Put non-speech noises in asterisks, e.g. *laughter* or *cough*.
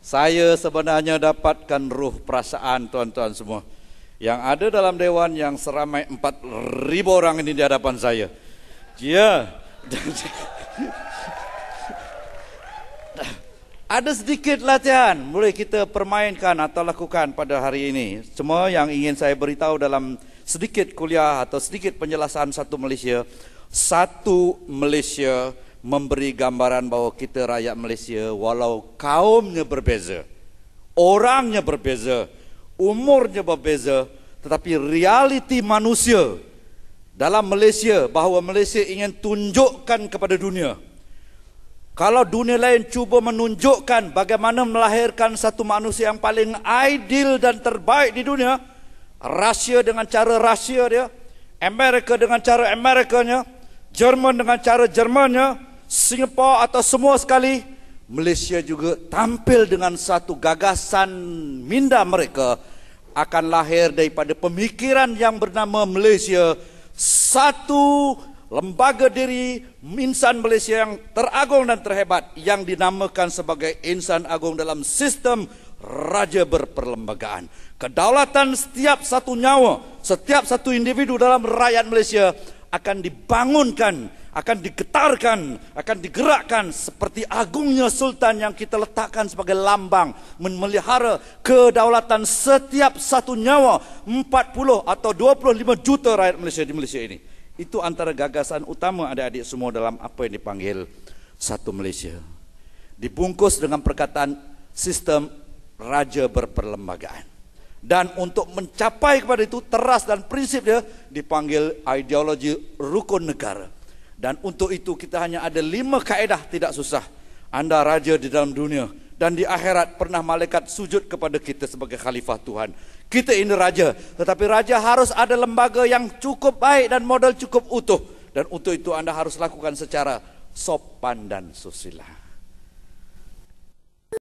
Saya sebenarnya dapatkan ruh perasaan tuan-tuan semua yang ada dalam dewan yang seramai 4,000 orang ini di hadapan saya. Ya. *laughs* ada sedikit latihan boleh kita permainkan atau lakukan pada hari ini. Semua yang ingin saya beritahu dalam sedikit kuliah atau sedikit penjelasan satu Malaysia. Satu Malaysia memberi gambaran bahawa kita rakyat Malaysia walau kaumnya berbeza, orangnya berbeza, umurnya berbeza, tetapi realiti manusia dalam Malaysia bahawa Malaysia ingin tunjukkan kepada dunia. Kalau dunia lain cuba menunjukkan bagaimana melahirkan satu manusia yang paling ideal dan terbaik di dunia, Rusia dengan cara Rusia dia, Amerika dengan cara Amerikanya, Jerman dengan cara Jermannya, Singapura atau semua sekali Malaysia juga tampil dengan satu gagasan minda mereka akan lahir daripada pemikiran yang bernama Malaysia. Satu lembaga diri insan Malaysia yang teragung dan terhebat yang dinamakan sebagai insan agung dalam sistem raja berperlembagaan. Kedaulatan setiap satu nyawa setiap satu individu dalam rakyat Malaysia akan dibangunkan akan digetarkan, akan digerakkan seperti agungnya sultan yang kita letakkan sebagai lambang memelihara kedaulatan setiap satu nyawa 40 atau 25 juta rakyat Malaysia di Malaysia ini. Itu antara gagasan utama adik-adik semua dalam apa yang dipanggil satu Malaysia. Dibungkus dengan perkataan sistem raja berperlembagaan. Dan untuk mencapai kepada itu teras dan prinsip dia dipanggil ideologi rukun negara. Dan untuk itu kita hanya ada lima kaedah tidak susah. Anda raja di dalam dunia. Dan di akhirat pernah malaikat sujud kepada kita sebagai khalifah Tuhan. Kita ini raja. Tetapi raja harus ada lembaga yang cukup baik dan modal cukup utuh. Dan untuk itu anda harus lakukan secara sopan dan susila.